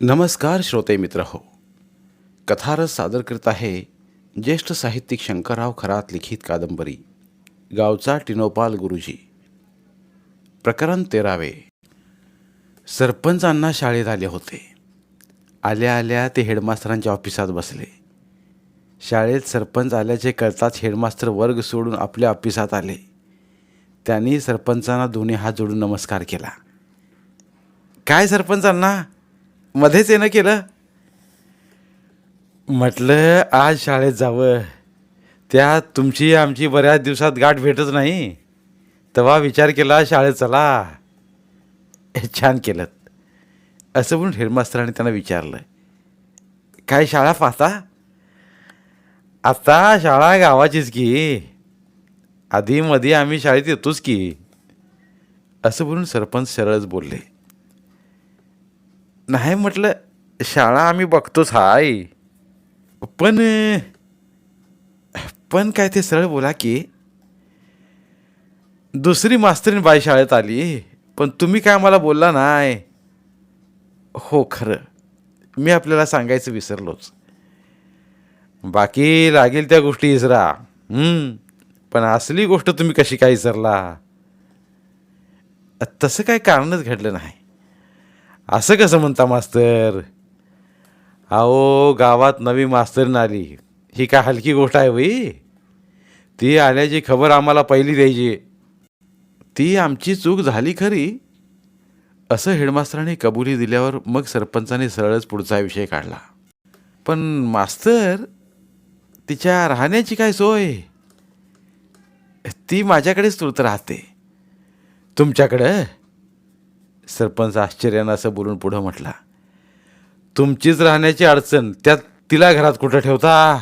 नमस्कार श्रोते मित्र हो. कथारस सादर करत आहे ज्येष्ठ साहित्यिक शंकरराव खरात लिखित कादंबरी. गावचा टिनोपाल गुरुजी. प्रकरण तेरावे. सरपंचांना शाळेत आले होते. आल्या आल्या ते हेडमास्तरांच्या ऑफिसात बसले. शाळेत सरपंच आल्याचे कळताच हेडमास्तर वर्ग सोडून आपल्या ऑफिसात आले. त्यांनी सरपंचांना दोन्ही हात जोडून नमस्कार केला. काय सरपंचांना? मध्येच येणं केलं? म्हटलं आज शाळेत जावं. त्यात तुमची आमची बऱ्याच दिवसात गाठ भेटत नाही. तेव्हा विचार केला शाळेत चला. हे छान केलं. असं म्हणून हेडमास्तराने त्यांना विचारलं. काय शाळा पाहता? आता शाळा गावाचीच की. आधी मध्ये आम्ही शाळेत येतोच की. असं बोलून सरपंच सरळच बोलले. नाही म्हटलं शाळा आम्ही बघतोच हाय. पण पण काय ते सरळ बोला की दुसरी मास्तरीन बाई शाळेत आली पण तुम्ही काय मला बोलला नाही? हो खरं. मी आपल्याला सांगायचं विसरलोच. बाकी लागेल त्या गोष्टी इसरा पण असली गोष्ट तुम्ही कशी काय विसरला तसं काय कारणच घडलं नाही. असं कसं म्हणता मास्तर? अहो गावात नवी मास्तरीण आली. ही काय हलकी गोष्ट आहे बाई ती आल्याची खबर आम्हाला पहिली द्यायची. ती आमची चूक झाली खरी. असं हेडमास्तराने कबुली दिल्यावर मग सरपंचाने सरळच पुढचा विषय काढला. पण मास्तर तिच्या राहण्याची काय सोय? ती माझ्याकडेच तुरत राहते. तुमच्याकडं? सरपंच आश्चर्यानं असं बोलून पुढं म्हटला तुमचीच राहण्याची अडचण त्यात तिला घरात कुठं ठेवता?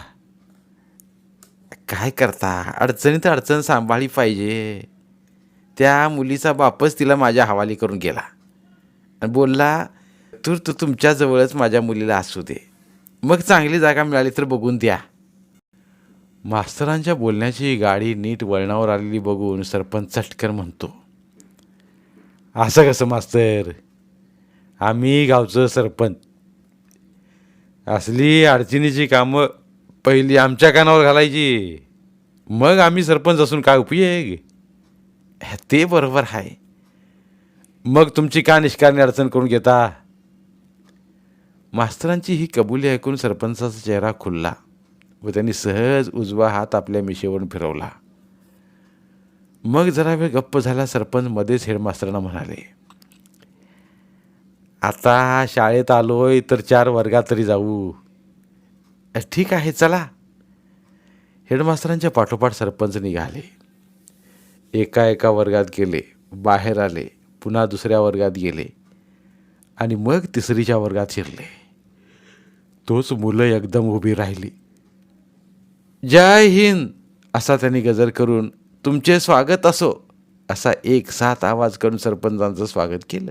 काय करता? अडचणीत अडचण सांभाळली पाहिजे. त्या मुलीचा बापच तिला माझ्या हवाली करून गेला आणि बोलला तू तू तुमच्याजवळच माझ्या मुलीला असू दे. मग चांगली जागा मिळाली तर बघून द्या. मास्तरांच्या बोलण्याची गाडी नीट वळणावर आलेली बघून सरपंच चटकर म्हणतो असं कसं मास्तर आम्ही गावचं सरपंच. असली अडचणीची कामं पहिली आमच्या कानावर घालायची. मग आम्ही सरपंच असून काय उपयोग? ते बरोबर आहे. मग तुमची का निष्कारणी अडचण करून घेता? मास्तरांची ही कबुली ऐकून सरपंचाचा चेहरा खुलला व त्यांनी सहज उजवा हात आपल्या मिशेवरून फिरवला. मग जरा वेळ गप्प झाला सरपंच मध्येच हेडमास्तरांना म्हणाले आता शाळेत आलोय तर चार वर्गात तरी जाऊ. ठीक आहे चला. हेडमास्तरांच्या पाठोपाठ सरपंच निघाले. एका एका वर्गात गेले बाहेर आले पुन्हा दुसऱ्या वर्गात गेले आणि मग तिसरीच्या वर्गात शिरले. तोच मुलं एकदम उभी राहिली. जय हिंद असा त्यांनी गजर करून तुमचे स्वागत असो असा एक साथ आवाज करून सरपंचांचं स्वागत केलं.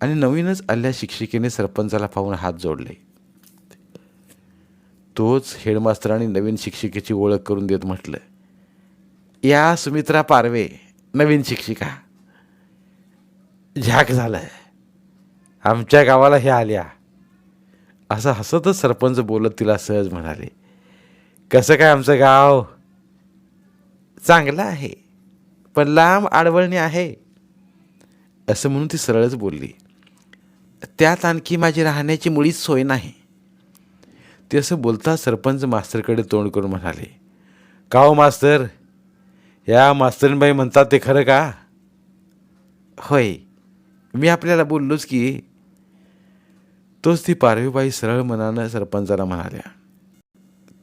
आणि नवीनच आल्या शिक्षिकेने सरपंचाला पाहून हात जोडले. तोच हेडमास्तरांनी नवीन शिक्षिकेची ओळख करून देत म्हटलं या सुमित्रा पारवे नवीन शिक्षिका. झाक झालं आमच्या गावाला हे आल्या. असं हसतच सरपंच बोलत तिला सहज म्हणाले कसं काय आमचं गाव? चांगलं आहे पण लांब आडवळणी आहे. असं म्हणून ती सरळच बोलली त्यात आणखी माझी राहण्याची मुळीच सोय नाही. ते असं बोलता सरपंच मास्तरकडे तोंड करून म्हणाले का हो मास्तर? या मास्तरीनबाई म्हणतात ते खरं का? होय मी आपल्याला बोललोच की. तोच ती पारवीबाई सरळ मनानं सरपंचाला म्हणाल्या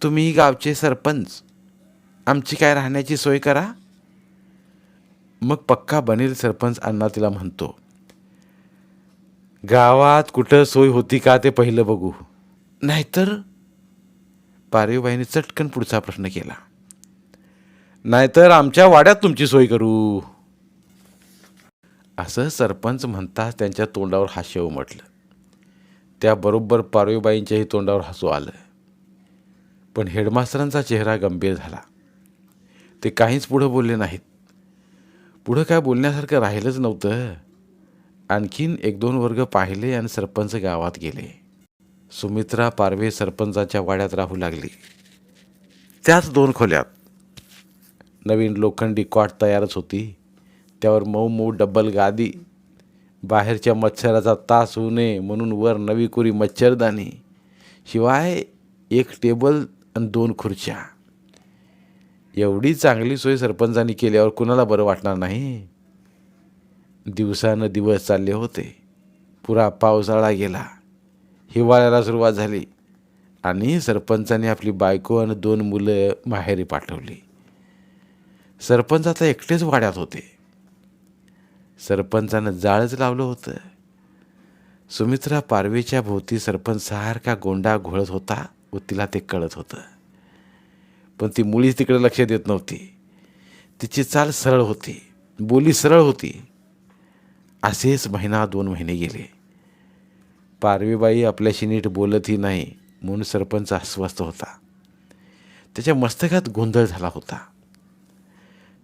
तुम्ही गावचे सरपंच आमची काय राहण्याची सोय करा. मग पक्का बनेल सरपंच अण्णा तिला म्हणतो. गावात कुठं सोय होती का ते पहिलं बघू. नाहीतर पारेबाईने चटकन पुढचा प्रश्न केला. नाहीतर आमच्या वाड्यात तुमची सोय करू. असं सरपंच म्हणताच त्यांच्या तोंडावर हास्य उमटलं. त्याबरोबर पारवीबाईंच्याही तोंडावर हसू आलं. पण हेडमास्तरांचा चेहरा गंभीर झाला. ते काहीच पुढं बोलले नाहीत. पुढं काय बोलण्यासारखं राहिलंच नव्हतं. आणखीन एक दोन वर्ग पाहिले आणि सरपंच गावात गेले. सुमित्रा पारवे सरपंचाच्या वाड्यात राहू लागली. त्याच दोन खोल्यात. नवीन लोखंडी कॉट तयारच होती. त्यावर मऊ मऊ डब्बल गादी. बाहेरच्या मच्छराचा तास होऊ नये म्हणून वर नवी कोरी मच्छरदाणी शिवाय एक टेबल आणि दोन खुर्च्या. एवढी चांगली सोय सरपंचांनी केल्यावर कुणाला बरं वाटणार नाही? दिवसानं दिवस चालले होते. पुरा पावसाळा गेला. हिवाळ्याला सुरुवात झाली आणि सरपंचाने आपली बायको आणि दोन मुलं माहेरी पाठवली. सरपंच आता एकटेच वाड्यात होते. सरपंचानं जाळच लावलं होतं. सुमित्रा पारवेच्या भोवती सरपंच सारखा गोंडा घोळत होता व तिला ते कळत होतं. पण ती मुळीच तिकडे लक्ष देत नव्हती. तिची चाल सरळ होती. बोली सरळ होती. असेच महिना दोन महिने गेले. पारवीबाई आपल्याशी नीट बोलतही नाही म्हणून सरपंच अस्वस्थ होता. त्याच्या मस्तकात गोंधळ झाला होता.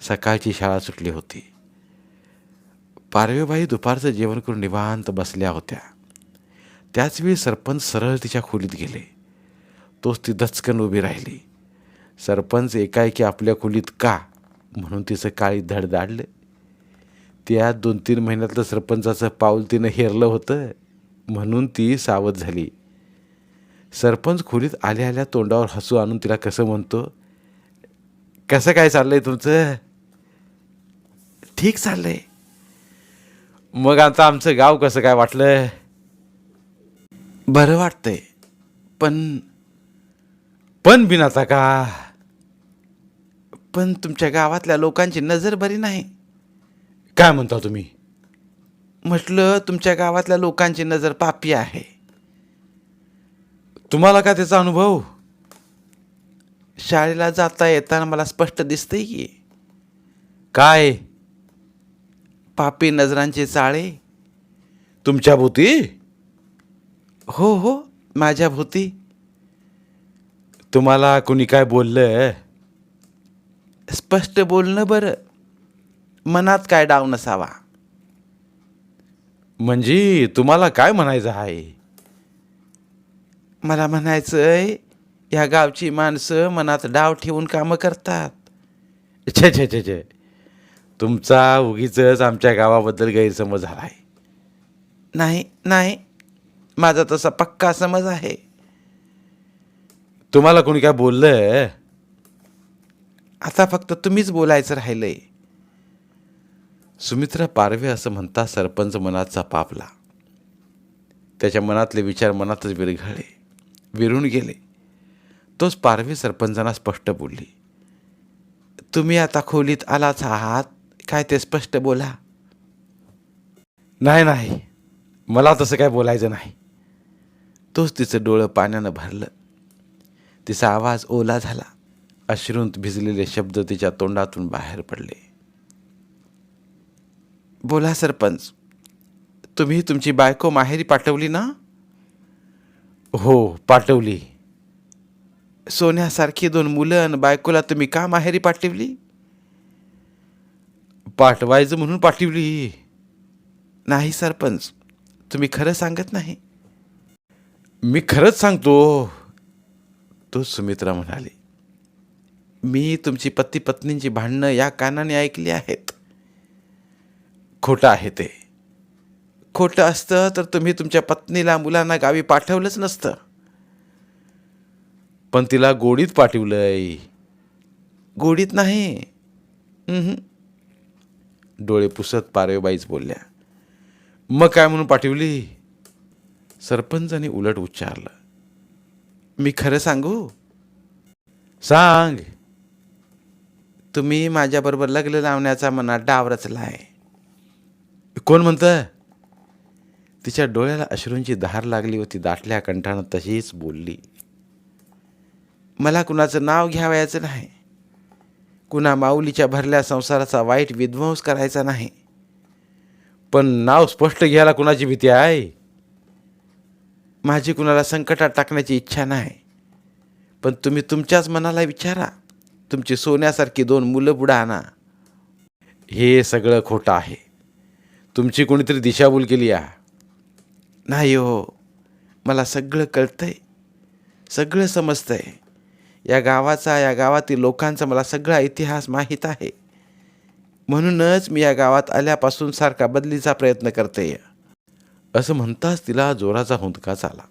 सकाळची शाळा सुटली होती. पारवेबाई दुपारचं जेवण करून निवांत बसल्या होत्या. त्याचवेळी सरपंच सरळ तिच्या खोलीत गेले. तोच ती दचकन उभी राहिली. सरपंच एकाएकी आपल्या खोलीत का? म्हणून तिचं काळी धडधाडलं त्या दोन तीन महिन्यातलं सरपंचाचं पाऊल तिनं हेरलं होतं म्हणून ती सावध झाली. सरपंच खोलीत आल्या आल्या तोंडावर हसू आणून तिला कसं म्हणतो कसं काय चाललंय तुमचं? ठीक चाललंय. मग आता आमचं गाव कसं काय वाटलं? बरं वाटतंय पण पण बिनाचा का? पण तुमच्या गावातल्या लोकांची नजर बरी नाही. काय म्हणता तुम्ही? म्हटलं तुमच्या गावातल्या लोकांची नजर पापी आहे. तुम्हाला का त्याचा अनुभव? शाळेला जाता येताना मला स्पष्ट दिसतंय की. काय? पापी नजरांचे चाळे. तुमच्या भोवती? हो हो माझ्या भोवती. तुम्हाला कोणी काय बोललं स्पष्ट बोलणं बरं. मनात काय डाव नसावा. म्हणजे तुम्हाला काय म्हणायचं आहे? मला म्हणायचंय या गावची माणसं मनात डाव ठेवून कामं करतात. छे छे छे छे. तुमचा उगीच आमच्या गावाबद्दल गैरसमज झाला आहे नाही नाही. माझा तसा पक्का समज आहे. तुम्हाला कोणी काय बोललं आता फक्त तुम्हीच बोलायचं राहिलंय. सुमित्रा पारवे असं म्हणता सरपंच मनाचा पापला त्याच्या मनातले विचार मनातच विरघळले. विरून गेले. तोच पारवे सरपंचांना स्पष्ट बोलली. तुम्ही आता खोलीत आलाच आहात. काय ते स्पष्ट बोला. नाही नाही. मला तसं काय बोलायचं नाही. तोच तिचं डोळं पाण्यानं भरलं. तिचा आवाज ओला झाला. अश्रूंत भिजलेले शब्द तिच्या तोंडातून बाहेर पडले. बोला सरपंच तुम्ही तुमची बायको माहेरी पाठवली ना? हो पाठवली. सोन्यासारखी दोन मुलं आणि बायकोला तुम्ही का माहेरी पाठवली? पाठवायचं म्हणून पाठवली. नाही सरपंच तुम्ही खरं सांगत नाही. मी खरंच सांगतो तो सुमित्रा म्हणाली. मी तुमची पती पत्नींची भांडणं या कानाने ऐकली आहेत. खोटं आहे ते. खोटं असतं तर तुम्ही तुमच्या पत्नीला मुलांना गावी पाठवलंच नसतं. पण तिला गोडीत पाठवलंय. गोडीत नाही. डोळे पुसत पारवेबाईच बोलल्या. मग काय म्हणून पाठवली? सरपंचाने उलट उच्चारलं. मी खरं सांगू? सांग. तुम्ही माझ्याबरोबर लग्न लावण्याचा मनात डाव रचलाय कोण म्हणतं तिच्या डोळ्याला अश्रूंची धार लागली होती दाटल्या कंठानं तशीच बोलली. मला कुणाचं नाव घ्यावयाचं नाही. कुणा माऊलीच्या भरल्या संसाराचा वाईट विध्वंस करायचा नाही. पण नाव स्पष्ट घ्यायला कुणाची भीती आहे? माझी कुणाला संकटात टाकण्याची इच्छा नाही. पण तुम्ही तुमच्याच मनाला विचारा. तुमची सोन्यासारखी दोन मुलं पुढं आणा. हे सगळं खोटं आहे. तुमची कोणीतरी दिशाभूल केली आ नाही हो मला सगळं कळतंय. सगळं समजतंय. या गावाचा या गावातील लोकांचा मला सगळा इतिहास माहीत आहे. म्हणूनच मी या गावात आल्यापासून सारखा बदलीचा प्रयत्न करते असं म्हणताच तिला जोराचा हुंदकाच आला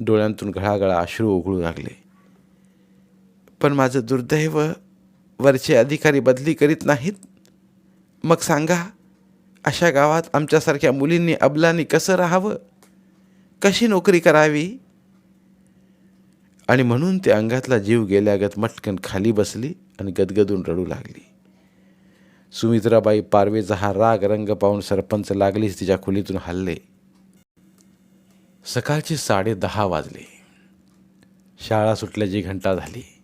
डोळ्यांतून घळाघळा अश्रू उघडू लागले. पण माझं दुर्दैव वरचे अधिकारी बदली करीत नाहीत. मग सांगा अशा गावात आमच्यासारख्या मुलींनी अबलांनी कसं राहावं? कशी नोकरी करावी? आणि म्हणून ते अंगातला जीव गेल्यागत मटकन खाली बसली आणि गदगदून रडू लागली. सुमित्राबाई पारवेचा हा राग रंग पाहून सरपंच लागलीच तिच्या खोलीतून हल्ले. सकाळचे साडे दहा वाजले. शाळा सुटल्याची घंटा झाली.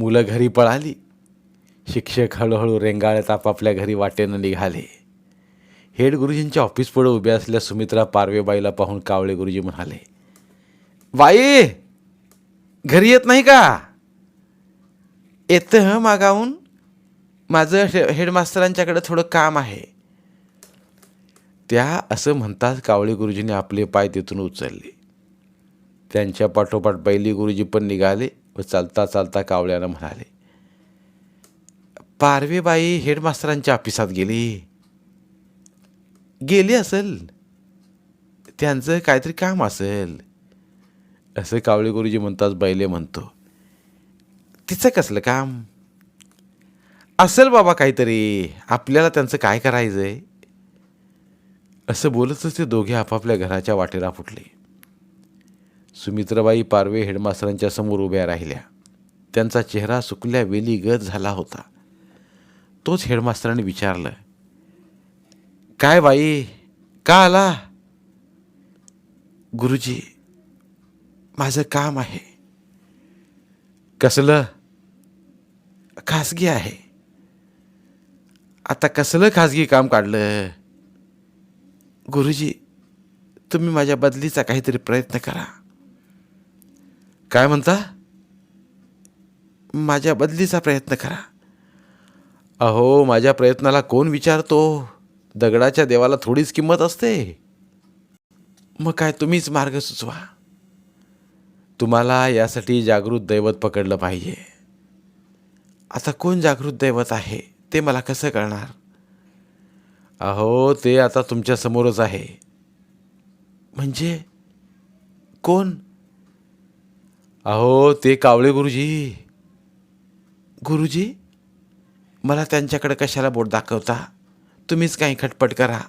मुलं घरी पळाली. शिक्षक हळूहळू रेंगाळत आपापल्या घरी वाटेनं निघाले. हेड गुरुजींच्या ऑफिस पुढे उभ्या असलेल्या सुमित्रा पारवेबाईला पाहून कावळे गुरुजी म्हणाले बाई घरी येत नाही का? येतं मागावून मागाहून. माझं हे हेडमास्तरांच्याकडे थोडं काम आहे. त्या असं म्हणताच कावळे गुरुजीने आपले पाय तिथून उचलले. त्यांच्या पाठोपाठ बैली गुरुजी पण निघाले. व चालता चालता कावळ्यानं म्हणाले पारवेबाई हेडमास्तरांच्या ऑफिसात गेली. गेली असेल. त्यांचं काहीतरी काम असेल. असं कावळे गुरुजी म्हणताच बैले म्हणतो तिचं कसलं काम? असेल बाबा काहीतरी. आपल्याला त्यांचं काय करायचं आहे असं बोलतच ते दोघे आपापल्या घराच्या वाटेला फुटले. सुमित्राबाई पारवे हेडमास्तरांच्या समोर उभ्या राहिल्या. त्यांचा चेहरा सुकल्या वेली गत झाला होता. तोच हेडमास्तरांनी विचारलं काय बाई का आला? गुरुजी माझं काम आहे. कसलं? खासगी आहे. आता कसलं खाजगी काम काढलं? गुरुजी तुम्ही माझ्या बदलीचा काहीतरी प्रयत्न करा. काय म्हणता? माझ्या बदलीचा प्रयत्न करा. अहो माझ्या प्रयत्नाला कोण विचारतो? दगडाच्या देवाला थोडीच किंमत असते. मग काय तुम्हीच मार्ग सुचवा. तुम्हाला यासाठी जागृत दैवत पकडलं पाहिजे. आता कोण जागृत दैवत आहे ते मला कसं कळणार? अहो ते आता तुमच्यासमोरच आहे. म्हणजे कोण? अहो ते कावळे गुरुजी. गुरुजी मला त्यांच्याकडे कशाला बोट दाखवता? तुम्हीच काही खटपट करा.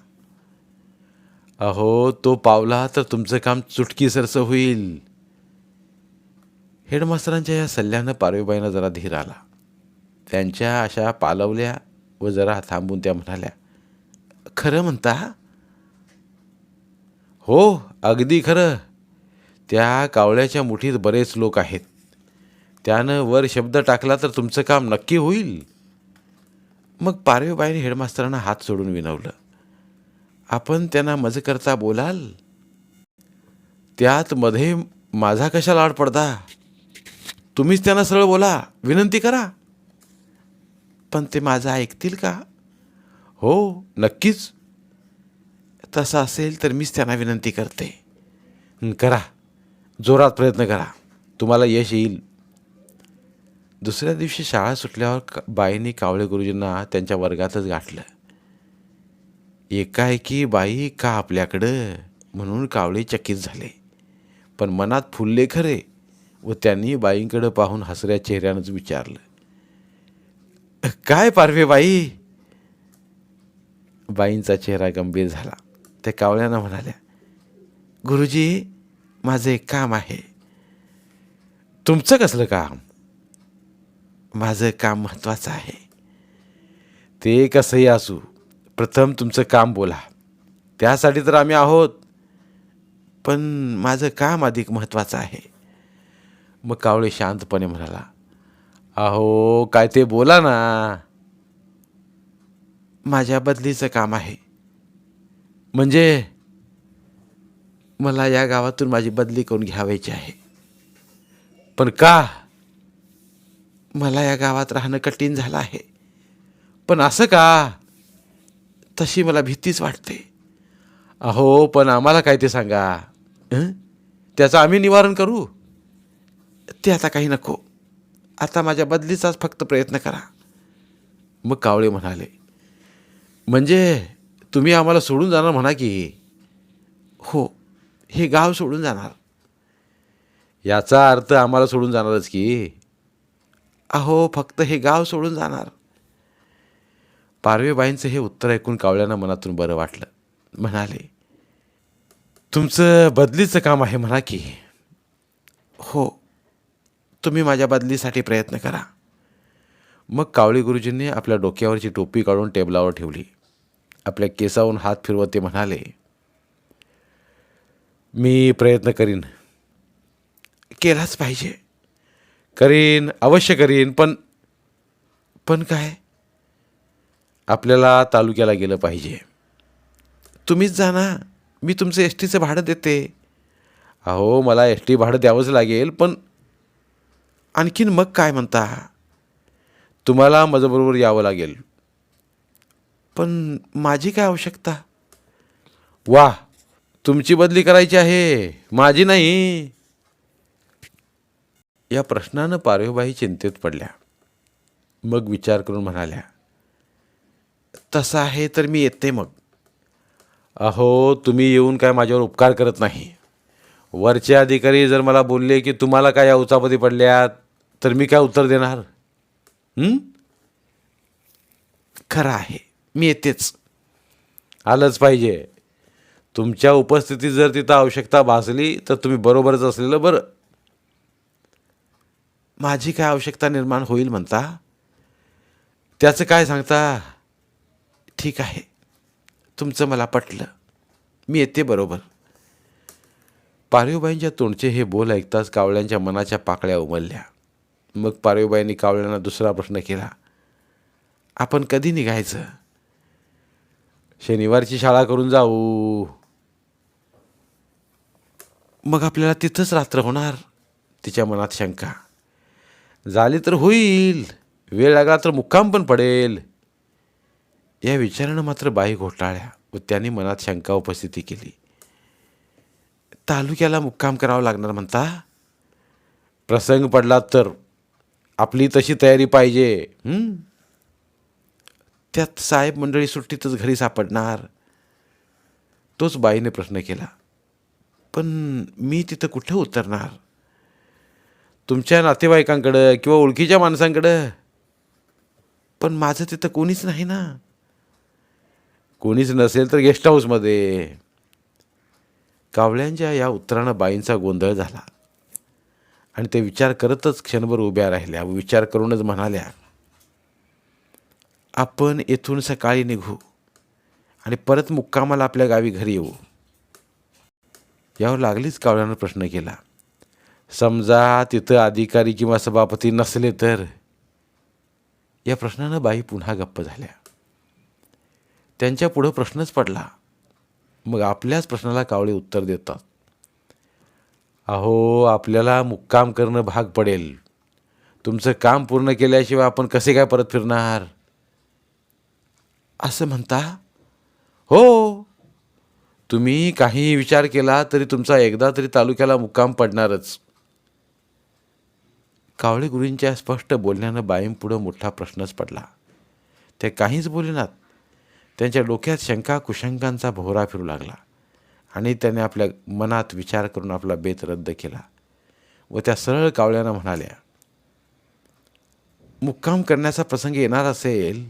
अहो तो पावला तर तुमचं काम चुटकीसरसं होईल. हेडमास्तरांच्या या सल्ल्यानं पारवीबाईनं जरा धीर आला. त्यांच्या अशा पालवल्या व जरा थांबून त्या म्हणाल्या खरं म्हणता? हो अगदी खरं. त्या कावळ्याच्या मुठीत बरेच लोक आहेत. त्यानं वर शब्द टाकला तर तुमचं काम नक्की होईल. मग पारवेबाईने हेडमास्तरांना हात सोडून विनवलं. आपण त्यांना मज करता बोलाल. त्यात मध्ये माझा कशाला आड पडता तुम्हीच त्यांना सरळ बोला. विनंती करा. पण ते माझं ऐकतील का? हो नक्कीच. तसं असेल तर मीच त्यांना विनंती करते. करा. जोरात प्रयत्न करा. तुम्हाला यश येईल. दुसऱ्या दिवशी शाळा सुटल्यावर का बाईंनी कावळे गुरुजींना त्यांच्या वर्गातच गाठलं. एकाएकी बाई का आपल्याकडं? म्हणून कावळे चकित झाले. पण मनात फुलले खरे व त्यांनी बाईंकडं पाहून हसऱ्या चेहऱ्यानंच विचारलं. काय पारवे बाई? बाईंचा चेहरा गंभीर झाला. त्या कावळ्यानं म्हणाल्या गुरुजी माझं एक काम आहे. तुमचं कसलं काम? माझं काम महत्त्वाचं आहे. ते कसंही असू प्रथम तुमचं काम बोला. त्यासाठी तर आम्ही आहोत. पण माझं काम अधिक महत्त्वाचं आहे. मग कावळे शांतपणे म्हणाला अहो काय ते बोला ना. माझ्या बदलीचं काम आहे. म्हणजे मला या गावातून माझी बदली करून घ्यावायची आहे. पण का? मला या गावात राहणं कठीण झालं आहे. पण असं का? तशी मला भीतीच वाटते. अहो पण आम्हाला काय ते सांगा? त्याचं आम्ही निवारण करू? ते आता काही नको. आता माझ्या बदलीचाच फक्त प्रयत्न करा. मग कावळे म्हणाले म्हणजे तुम्ही आम्हाला सोडून जाणार म्हणा की? हो हे गाव सोडून जाणार. याचा अर्थ आम्हाला सोडून जाणारच की. अहो फक्त हे गाव सोडून जाणार. पारवेबाईंचं हे उत्तर ऐकून कावळ्यांना मनातून बरं वाटलं. म्हणाले तुमचं बदलीचं काम आहे म्हणा की. हो तुम्ही माझ्या बदलीसाठी प्रयत्न करा. मग कावळी गुरुजींनी आपल्या डोक्यावरची टोपी काढून टेबलावर ठेवली. आपल्या केसावरून हात फिरवत ते म्हणाले मी प्रयत्न करीन. केलाच पाहिजे. करीन अवश्य करीन पण पण काय? आपल्याला तालुक्याला गेलं पाहिजे. तुम्हीच जा ना मी तुमचं एस टीचं भाडं देते. अहो मला एस टी भाडं द्यावंच लागेल पण आणखीन मग काय म्हणता? तुम्हाला माझ्याबरोबर यावं लागेल. पण माझी काय आवश्यकता? वा तुमची बदली करायची आहे. माझी नाही. या प्रश्नानं पारवेबाई चिंतेत पडल्या. मग विचार करून म्हणाल्या तसं आहे तर मी येते मग. अहो तुम्ही येऊन काय माझ्यावर उपकार करत नाही. वरचे अधिकारी जर मला बोलले की तुम्हाला काय या उचापती पडल्यात तर मी काय उत्तर देणार? खरं आहे मी येतेच. आलंच पाहिजे. तुमच्या उपस्थितीत जर तिथं आवश्यकता भासली तर तुम्ही बरोबरच असलेलं बरं. माझी काय आवश्यकता निर्माण होईल म्हणता? त्याचं काय सांगता? ठीक आहे. तुमचं मला पटलं. मी येते बरोबर. पारिवबाईंच्या तोंडचे हे बोल ऐकताच कावळ्यांच्या मनाच्या पाकळ्या उमलल्या. मग पारिवबाईंनी कावळ्यांना दुसरा प्रश्न केला. आपण कधी निघायचं? शनिवारची शाळा करून जाऊ. मग आपल्याला तिथंच रात्र होणार. तिच्या मनात शंका. झाली तर होईल. वेळ लागला तर मुक्काम पण पडेल. या विचारानं मात्र बाई घोटाळ्या व त्यांनी मनात शंका उपस्थिती केली. तालुक्याला मुक्काम करावं लागणार म्हणता? प्रसंग पडला तर आपली तशी तयारी पाहिजे. त्यात साहेब मंडळी सुट्टीतच घरी सापडणार. तोच बाईने प्रश्न केला. पण मी तिथं कुठं उतरणार? तुमच्या नातेवाईकांकडं किंवा ओळखीच्या माणसांकडं? पण माझं तिथं कोणीच नाही ना. कोणीच नसेल तर गेस्ट हाऊसमध्ये. कावळ्यांच्या या उत्तरानं बाईंचा गोंधळ झाला. आणि ते विचार करतच क्षणभर उभ्या राहिल्या. विचार करूनच म्हणाल्या आपण येथून सकाळी निघू आणि परत मुक्कामाला आपल्या गावी घरी येऊ. यावर लागलीच कावळ्यानं प्रश्न केला. समजा तिथं अधिकारी किंवा सभापती नसले तर? या प्रश्नानं बाई पुन्हा गप्प झाल्या. त्यांच्या पुढं प्रश्नच पडला. मग आपल्याच प्रश्नाला कावळे उत्तर देतात. अहो आपल्याला मुक्काम करणं भाग पडेल. तुमचं काम पूर्ण केल्याशिवाय आपण कसे काय परत फिरणार? असं म्हणता? हो. तुम्ही काहीही विचार केला तरी तुमचा एकदा तरी तालुक्याला मुक्काम पडणारच. कावळे गुरूंच्या स्पष्ट बोलण्यानं बाईंपुढं मोठा प्रश्नच पडला. ते काहीच बोलेनात त्यांच्या डोक्यात शंका कुशंकांचा भोवरा फिरू लागला आणि त्याने आपल्या मनात विचार करून आपला बेत रद्द केला व त्या सरळ कावळ्यानं म्हणाल्या मुक्काम करण्याचा प्रसंग येणार असेल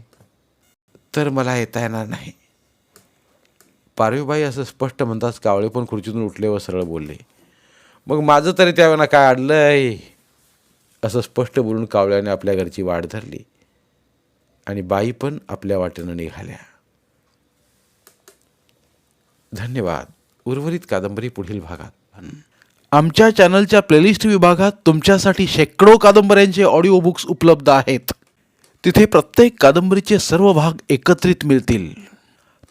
तर मला येता येणार नाही. पारवीबाई असं स्पष्ट म्हणताच कावळे पण खुर्चीतून उठले व सरळ बोलले. मग माझं तरी त्यावेळेला काय अडलंय? असं स्पष्ट बोलून कावळ्याने आपल्या घरची वाट धरली आणि बाई पण आपल्या वाटेनं निघाल्या. धन्यवाद. उर्वरित कादंबरी पुढील भागात. आमच्या चॅनलच्या प्लेलिस्ट विभागात तुमच्यासाठी शेकडो कादंबऱ्यांचे ऑडिओ बुक्स उपलब्ध आहेत. तिथे प्रत्येक कादंबरीचे सर्व भाग एकत्रित मिळतील.